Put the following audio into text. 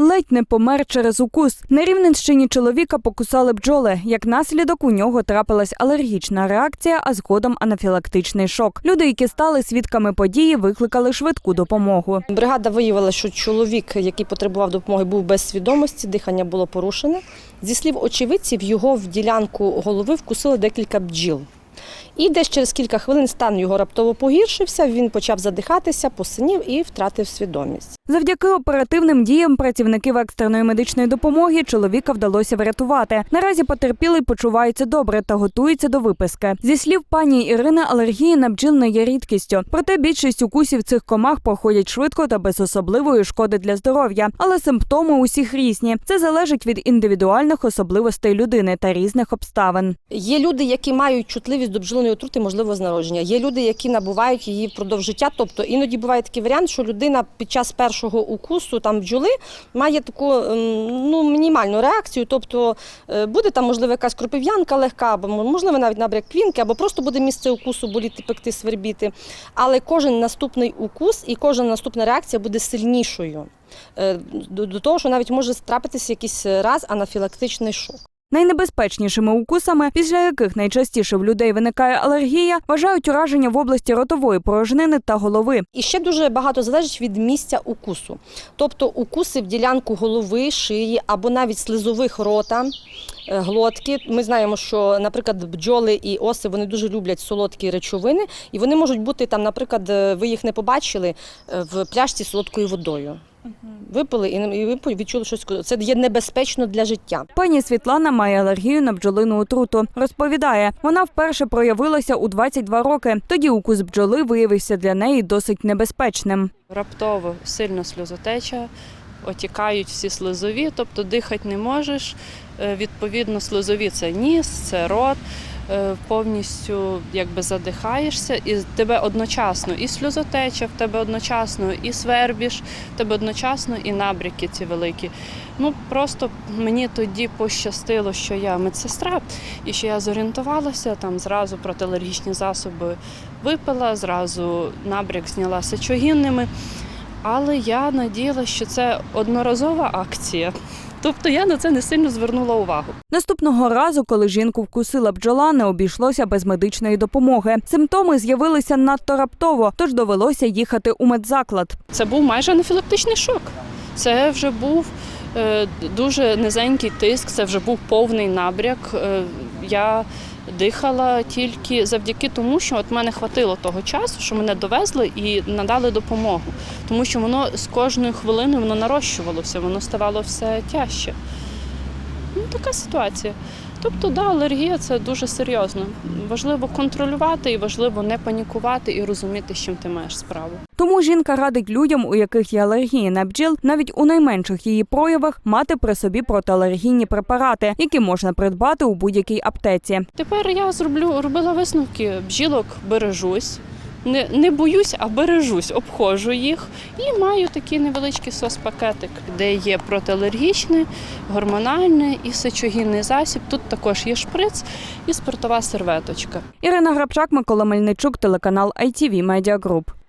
Ледь не помер через укус. На Рівненщині чоловіка покусали бджоли. Як наслідок у нього трапилась алергічна реакція, а згодом анафілактичний шок. Люди, які стали свідками події, викликали швидку допомогу. Бригада виявила, що чоловік, який потребував допомоги, був без свідомості, дихання було порушене. Зі слів очевидців, його в ділянку голови вкусило декілька бджіл. І десь через кілька хвилин стан його раптово погіршився. Він почав задихатися, посинів і втратив свідомість. Завдяки оперативним діям працівників екстреної медичної допомоги чоловіка вдалося врятувати. Наразі потерпілий почувається добре та готується до виписки. Зі слів пані Ірини, алергія на бджіл не є рідкістю. Проте більшість укусів цих комах проходять швидко та без особливої шкоди для здоров'я. Але симптоми усіх різні. Це залежить від індивідуальних особливостей людини та різних обставин. Є люди, які мають чутливість до бджолиної отрути, можливо, з народження. Є люди, які набувають її впродовж життя. Тобто іноді буває такий варіант, що людина під час першого укусу там бджоли має таку ем, ну, мінімальну реакцію. Тобто е, буде там, можливо, якась кропив'янка легка, або можливо навіть набряк квінки, або просто буде місце укусу боліти, пекти, свербіти. Але кожен наступний укус і кожна наступна реакція буде сильнішою. Е, До, того, що навіть може трапитися якийсь раз анафілактичний шок. Найнебезпечнішими укусами, після яких найчастіше в людей виникає алергія, вважають ураження в області ротової порожнини та голови. І ще дуже багато залежить від місця укусу. Тобто укуси в ділянку голови, шиї або навіть слизових рота, е, глотки. Ми знаємо, що, наприклад, бджоли і оси вони дуже люблять солодкі речовини, і вони можуть бути там, наприклад, е, ви їх не побачили е, в пляшці солодкою водою. Випили і відчули щось. Це є небезпечно для життя. Пані Світлана має алергію на бджолину отруту. Розповідає, вона вперше проявилася у 22 роки. Тоді укус бджоли виявився для неї досить небезпечним. Раптово сильно сльозотеча, отікають всі слизові, тобто дихати не можеш. Е, Відповідно, слизові це ніс, це рот. Е, Повністю якби задихаєшся, і тебе одночасно і сльозотеча, в тебе одночасно і свербіж, в тебе одночасно і набряки ці великі. Ну просто мені тоді пощастило, що я медсестра, і що я зорієнтувалася, там зразу протиалергічні засоби випила, зразу набряк зняла сечогінними. Але я надіялася, що це одноразова акція. Тобто я на це не сильно звернула увагу. Наступного разу, коли жінку вкусила бджола, не обійшлося без медичної допомоги. Симптоми з'явилися надто раптово, тож довелося їхати у медзаклад. Це був майже анафілактичний шок. Це вже був е, дуже низенький тиск, це вже був повний набряк. Е, я дихала тільки завдяки тому, що от мене хватило того часу, що мене довезли і надали допомогу. Тому що воно з кожною хвилиною воно нарощувалося, воно ставало все тяжче. Ну, така ситуація. Тобто, да, алергія це дуже серйозно. Важливо контролювати і важливо не панікувати і розуміти, з чим ти маєш справу. Тому жінка радить людям, у яких є алергія на бджіл, навіть у найменших її проявах мати при собі протиалергійні препарати, які можна придбати у будь-якій аптеці. Тепер я зроблю робила висновки. Бджілок бережусь. Не, не боюсь, а бережусь, обходжу їх і маю такий невеличкий сос-пакетик, де є протиалергічний, гормональний і сечогінний засіб. Тут також є шприц і спиртова серветочка. Ірина Грабчак, Микола Мельничук, телеканал ITV Media Group.